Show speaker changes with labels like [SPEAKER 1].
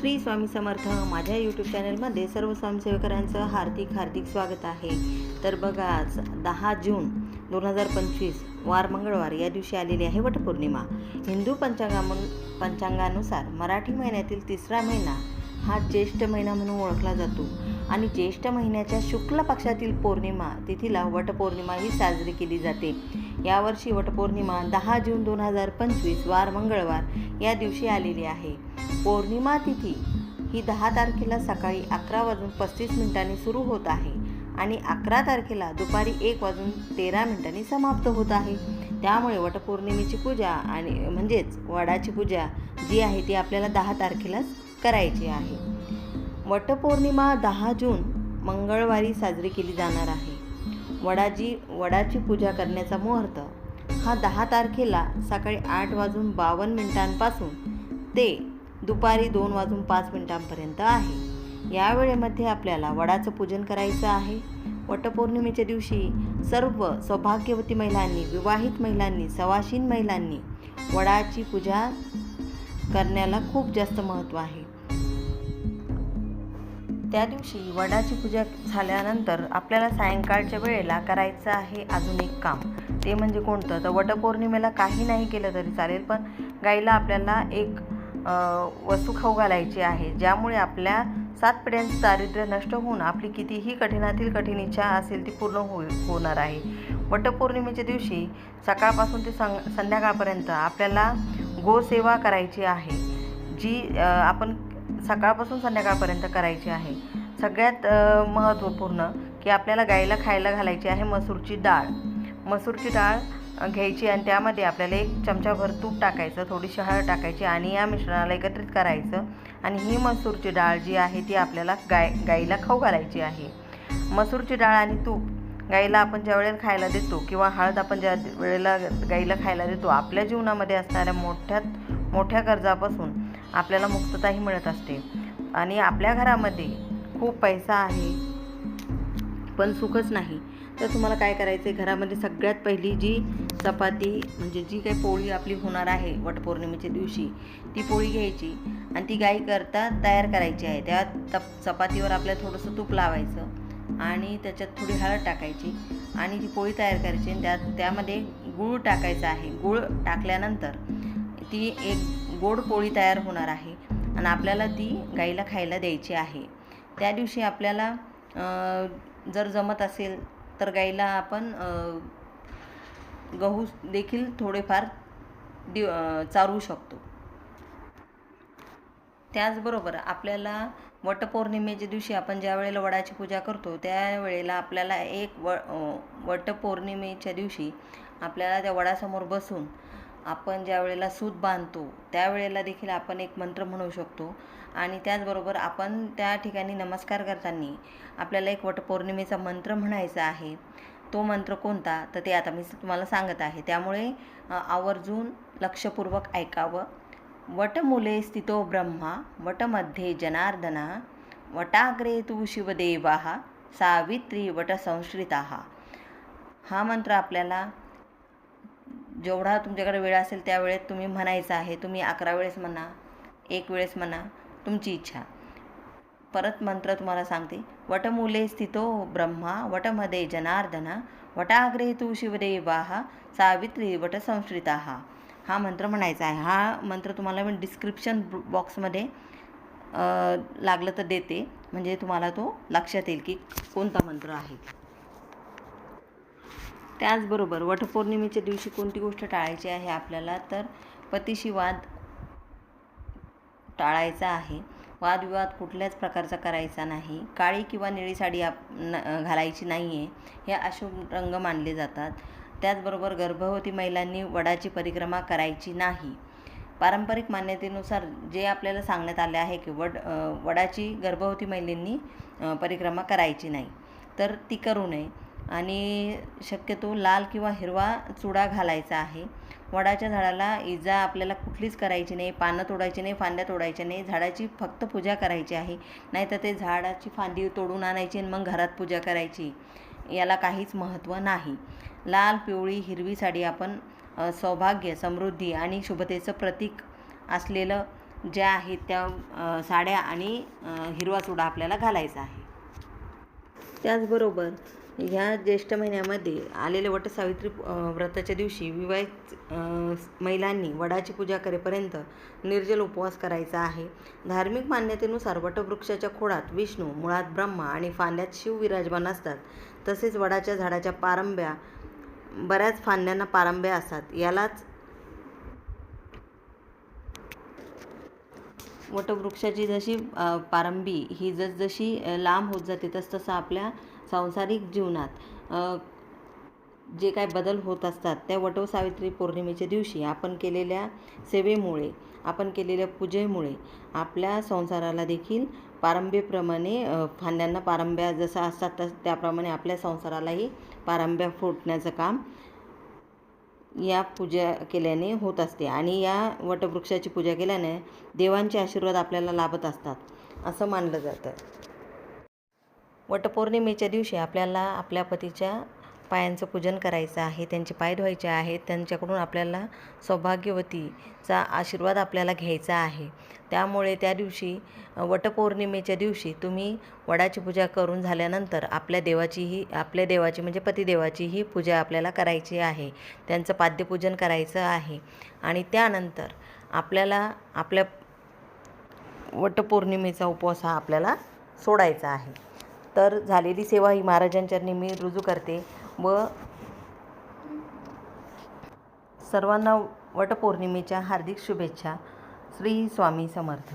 [SPEAKER 1] श्री स्वामी समर्थ माझ्या यूट्यूब चॅनलमध्ये सर्व स्वयंसेवकांचं हार्दिक हार्दिक स्वागत आहे. तर बघा आज दहा जून दोन हजार पंचवीस वार मंगळवार या दिवशी आलेली आहे वटपौर्णिमा. हिंदू पंचांगामु पंचांगानुसार मराठी महिन्यातील तिसरा महिना हा ज्येष्ठ महिना म्हणून ओळखला जातो. आणि ज्येष्ठ महिन्याच्या शुक्ल पक्षातील पौर्णिमा तिथीला वटपौर्णिमा ही साजरी केली जाते. यावर्षी वटपौर्णिमा दहा जून दोन हजार पंचवीस वार मंगळवार या दिवशी आलेली आहे. पौर्णिमा तिथी. ही दहा तारखेला सकाळी अकरा वाजून पस्तीस मिनिटांनी सुरू होत आहे आणि अकरा तारखेला दुपारी एक वाजून तेरा मिनिटांनी समाप्त होत आहे. त्यामुळे वटपौर्णिमेची पूजा आणि म्हणजेच वडाची पूजा जी आहे ती आपल्याला दहा तारखेलाच करायची आहे. वटपौर्णिमा दहा जून मंगळवारी साजरी केली जाणार आहे. वडाची वडाची पूजा करण्याचा मुहूर्त. हा दहा तारखेला सकाळी आठ वाजून बावन्न मिनिटांपासून ते दुपारी दोन वाजून पाच मिनिटांपर्यंत आहे. या वेळेमध्ये आपल्याला वडाचं पूजन करायचं आहे. वटपौर्णिमेच्या दिवशी सर्व सौभाग्यवती महिलांनी विवाहित महिलांनी सवाशीन महिलांनी वडाची पूजा करण्याला खूप जास्त महत्त्व आहे. त्या दिवशी वडाची पूजा झाल्यानंतर आपल्याला सायंकाळच्या वेळेला करायचं आहे अजून एक काम. ते म्हणजे कोणतं? तर वटपौर्णिमेला काही नाही केलं तरी चालेल पण गाईला आपल्याला एक वस्तू खाऊ घालायची आहे ज्यामुळे आपल्या सात पिढ्यांचं दारिद्र्य नष्ट होऊन आपली कितीही कठीणातील कठीण इच्छा असेल ती पूर्ण हो होणार आहे. वटपौर्णिमेच्या दिवशी सकाळपासून ते सं संध्याकाळपर्यंत आपल्याला गोसेवा करायची आहे जी आपण सकाळपासून संध्याकाळपर्यंत करायची आहे. सगळ्यात महत्त्वपूर्ण की आपल्याला गाईला खायला घालायची आहे मसूरची डाळ. मसूरची डाळ घ्यायची आणि त्यामध्ये आपल्याला एक चमचाभर तूप टाकायचं थोडीशी हळद टाकायची आणि या मिश्रणाला एकत्रित करायचं. आणि ही मसूरची डाळ जी आहे ती आपल्याला गाय गाईला खाऊ घालायची आहे. मसूरची डाळ आणि तूप गाईला आपण ज्या वेळेला खायला देतो किंवा हळद आपण ज्या वेळेला गाईला खायला देतो आपल्या जीवनामध्ये असणाऱ्या मोठ्यात मोठ्या कर्जापासून आपल्याला मुक्तताही मिळत असते. आणि आपल्या घरामध्ये खूप पैसा आहे पण सुखच नाही. तर तुम्हाला काय करायचं आहे घरामध्ये सगळ्यात पहिली जी चपाती म्हणजे जी काही पोळी आपली होणार आहे वटपौर्णिमेच्या दिवशी ती पोळी घ्यायची आणि ती गाई करता तयार करायची आहे. त्या तप चपातीवर आपल्याला थोडंसं तूप लावायचं आणि त्याच्यात थोडी हळद टाकायची आणि ती पोळी तयार करायची आणि त्यात त्यामध्ये गूळ टाकायचा आहे. गूळ टाकल्यानंतर ती एक गोड पोळी तयार होणार आहे आणि आपल्याला ती गाईला खायला द्यायची आहे. त्या दिवशी आपल्याला जर जमत असेल तर गाईला आपण गहू देखील थोडेफार दि चारू शकतो. त्याचबरोबर आपल्याला वटपौर्णिमेच्या दिवशी आपण ज्या वेळेला वडाची पूजा करतो त्यावेळेला आपल्याला एक व वटपौर्णिमेच्या दिवशी आपल्याला त्या वडासमोर बसून आपण ज्या वेळेला सूत बांधतो त्यावेळेला देखील आपण एक मंत्र म्हणू शकतो. आणि त्याचबरोबर आपण त्या ठिकाणी नमस्कार करताना आपल्याला एक वटपौर्णिमेचा मंत्र म्हणायचा आहे. तो मंत्र कोणता? तर ते आता मी तुम्हाला सांगत आहे. त्यामुळे आवर्जून लक्षपूर्वक ऐकावं. वटमुले स्थितो ब्रह्मा वटमध्ये जनार्दना वटाग्रे तू शिवदेवा सावित्री वटसंश्रिता. हा मंत्र आपल्याला जेवढा तुमच्याकडे वेळ असेल त्या वेळेत तुम्ही म्हणायचं आहे. तुम्ही अकरा वेळेस म्हणा एक वेळेस म्हणा तुमची इच्छा. परत मंत्र तुम्हाला सांगते. वटमूले स्थितो ब्रह्मा वटमध्ये जनार्दना वटाग्रे तू शिवदेवा सावित्री वटसंश्रिता. हा मंत्र म्हणायचा आहे. हा मंत्र तुम्हाला मी डिस्क्रिप्शन बॉक्समध्ये लागलं तर देते. म्हणजे तुम्हाला तो लक्षात येईल की कोणता मंत्र आहे. त्याचबरोबर वटपौर्णिमेच्या दिवशी कोणती गोष्ट टाळायची आहे आपल्याला? तर पतीशी वाद टाळायचा आहे. वादविवाद कुठल्याच प्रकारचा करायचा नाही. काळी किंवा निळी साडी आप न घालायची नाही आहे हे अशुभ रंग मानले जातात. त्याचबरोबर गर्भवती महिलांनी वडाची परिक्रमा करायची नाही. पारंपरिक मान्यतेनुसार जे आपल्याला सांगण्यात आले आहे की वड वडाची गर्भवती महिलांनी परिक्रमा करायची नाही. तर ती करू नये. आणि शक्यतो लाल किंवा हिरवा चुडा घालायचा आहे. वडाच्या झाडाला इजा आपल्याला कुठलीच करायची नाही पानं तोडायची नाही फांद्या तोडायच्या नाही झाडाची फक्त पूजा करायची आहे. नाहीतर ते झाडाची फांदी तोडून आणायची आणि मग घरात पूजा करायची. याला काहीच महत्त्व नाही. लाल पिवळी हिरवी साडी आपण सौभाग्य समृद्धी आणि शुभतेचं प्रतीक असलेलं ज्या आहेत त्या साड्या आणि हिरवा चुडा आपल्याला घालायचा आहे. त्याचबरोबर ह्या ज्येष्ठ महिन्यामध्ये आलेले वटसावित्री व्रताच्या दिवशी विवाहित महिलांनी वडाची पूजा करेपर्यंत निर्जल उपवास करायचा आहे. धार्मिक मान्यतेनुसार वटवृक्षाच्या खोडात विष्णू मुळात ब्रह्मा आणि फांद्यात शिव विराजमान असतात. तसेच वडाच्या झाडाच्या पारंब्या बऱ्याच फांद्यांना पारंब्या असतात. यालाच वटवृक्षाची जशी पारंबी ही जसजशी लांब होत जाते तसतसं आपल्या सांसारिक जीवनात जे काय बदल होत असतात त्या वटव सावित्री पौर्णिमेच्या दिवशी आपण केलेल्या सेवेमुळे आपण केलेल्या पूजेमुळे आपल्या संसाराला देखील पारंब्याप्रमाणे फांद्यांना पारंब्या जसा असतात तस त्याप्रमाणे आपल्या संसारालाही पारंब्या फोडण्याचं काम या पूजा केल्याने होत असते. आणि या वटवृक्षाची पूजा केल्याने देवांचे आशीर्वाद आपल्याला लाभत असतात असं मानलं जातं. वटपौर्णिमेच्या दिवशी आपल्याला आपल्या पतीच्या पायांचं पूजन करायचं आहे त्यांचे पाय धुवायचे आहेत त्यांच्याकडून आपल्याला सौभाग्यवतीचा आशीर्वाद आपल्याला घ्यायचा आहे. त्यामुळे त्या दिवशी वटपौर्णिमेच्या दिवशी तुम्ही वडाची पूजा करून झाल्यानंतर आपल्या देवाचीही आपल्या देवाची म्हणजे पतिदेवाचीही पूजा आपल्याला करायची आहे. त्यांचं पाद्यपूजन करायचं आहे. आणि त्यानंतर आपल्याला आपल्या वटपौर्णिमेचा उपवास हा आपल्याला सोडायचा आहे. तर झालेली सेवा ही महाराजांच्या मी रुजू करते व सर्वांना वटपौर्णिमेच्या हार्दिक शुभेच्छा. श्री स्वामी समर्थ.